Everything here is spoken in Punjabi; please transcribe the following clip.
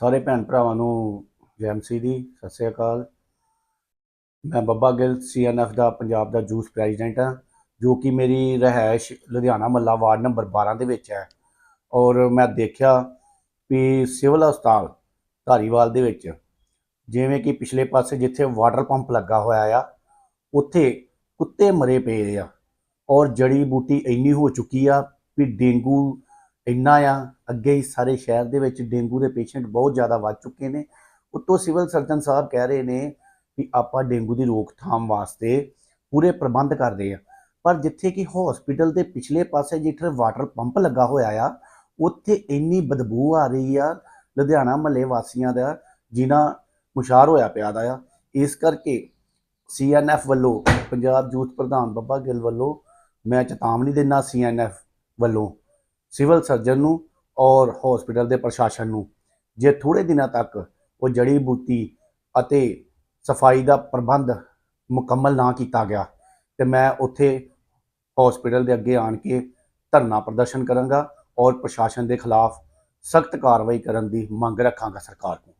ਸਾਰੇ ਭੈਣ ਭਰਾਵਾਂ ਨੂੰ ਜੈ ਐਮ ਸੀ ਦੀ, ਸਤਿ ਸ੍ਰੀ ਅਕਾਲ। ਮੈਂ ਬੱਬਾ ਗਿੱਲ ਸੀਐਨਐਫ ਦਾ, ਪੰਜਾਬ ਦਾ ਜੂਸ ਪ੍ਰੈਜ਼ੀਡੈਂਟ ਹਾਂ, ਜੋ ਕਿ ਮੇਰੀ ਰਹਿائش ਲੁਧਿਆਣਾ ਮੱਲਾ ਵਾਰਡ ਨੰਬਰ 12 ਦੇ ਵਿੱਚ ਹੈ। ਔਰ ਮੈਂ ਦੇਖਿਆ ਵੀ ਸਿਵਲ ਹਸਪਤਾਲ ਧਾਰੀਵਾਲ ਦੇ ਵਿੱਚ, ਜਿਵੇਂ ਕਿ ਪਿਛਲੇ ਪਾਸੇ ਜਿੱਥੇ ਵਾਟਰ ਪੰਪ ਲੱਗਾ ਹੋਇਆ ਆ, ਉੱਥੇ ਕੁੱਤੇ ਮਰੇ ਪਏ ਆ। ਔਰ ਜੜੀ ਬੂਟੀ ਇੰਨੀ ਹੋ ਚੁੱਕੀ ਆ ਵੀ ਡੇਂਗੂ ਇੰਨਾ ਆ, ਅੱਗੇ ਹੀ ਸਾਰੇ ਸ਼ਹਿਰ ਦੇ ਵਿੱਚ ਡੇਂਗੂ ਦੇ ਪੇਸ਼ੈਂਟ ਬਹੁਤ ਜ਼ਿਆਦਾ ਵੱਧ ਚੁੱਕੇ ਨੇ। ਉੱਤੋਂ ਸਿਵਲ ਸਰਜਨ ਸਾਹਿਬ ਕਹਿ ਰਹੇ ਨੇ ਵੀ ਆਪਾਂ ਡੇਂਗੂ ਦੀ ਰੋਕਥਾਮ ਵਾਸਤੇ ਪੂਰੇ ਪ੍ਰਬੰਧ ਕਰ ਰਹੇ ਆ। ਪਰ ਜਿੱਥੇ ਕਿ ਹਸਪੀਟਲ ਦੇ ਪਿਛਲੇ ਪਾਸੇ ਜਿੱਥੇ ਵਾਟਰ ਪੰਪ ਲੱਗਾ ਹੋਇਆ ਆ, ਉੱਥੇ ਇੰਨੀ ਬਦਬੂ ਆ ਰਹੀ ਆ, ਲੁਧਿਆਣਾ ਮਹੱਲੇ ਵਾਸੀਆਂ ਦਾ ਜਿਨ੍ਹਾਂ ਮੁਸ਼ਾਰ ਹੋਇਆ ਪਿਆ ਦਾ ਆ। ਇਸ ਕਰਕੇ ਸੀਐਨਐਫ ਵੱਲੋਂ, ਪੰਜਾਬ ਯੂਥ ਪ੍ਰਧਾਨ ਬੱਬਾ ਗਿੱਲ ਵੱਲੋਂ, ਮੈਂ ਚੇਤਾਵਨੀ ਦਿੰਦਾ ਸੀਐਨਐਫ ਵੱਲੋਂ ਸਿਵਲ ਸਰਜਨ ਨੂੰ ਔਰ ਹਸਪੀਟਲ ਦੇ ਪ੍ਰਸ਼ਾਸਨ ਨੂੰ। ਜੇ ਥੋੜੇ ਦਿਨਾਂ ਤੱਕ ਉਹ ਜੜੀ ਬੂਟੀ ਅਤੇ ਸਫ਼ਾਈ ਦਾ ਪ੍ਰਬੰਧ ਮੁਕੰਮਲ ਨਾ ਕੀਤਾ ਗਿਆ, ਤੇ ਮੈਂ ਉੱਥੇ ਹਸਪੀਟਲ ਦੇ ਅੱਗੇ ਆਣ ਕੇ ਧਰਨਾ ਪ੍ਰਦਰਸ਼ਨ ਕਰਾਂਗਾ ਔਰ ਪ੍ਰਸ਼ਾਸਨ ਦੇ ਖਿਲਾਫ ਸਖਤ ਕਾਰਵਾਈ ਕਰਨ ਦੀ ਮੰਗ ਰੱਖਾਂਗਾ ਸਰਕਾਰ ਨੂੰ।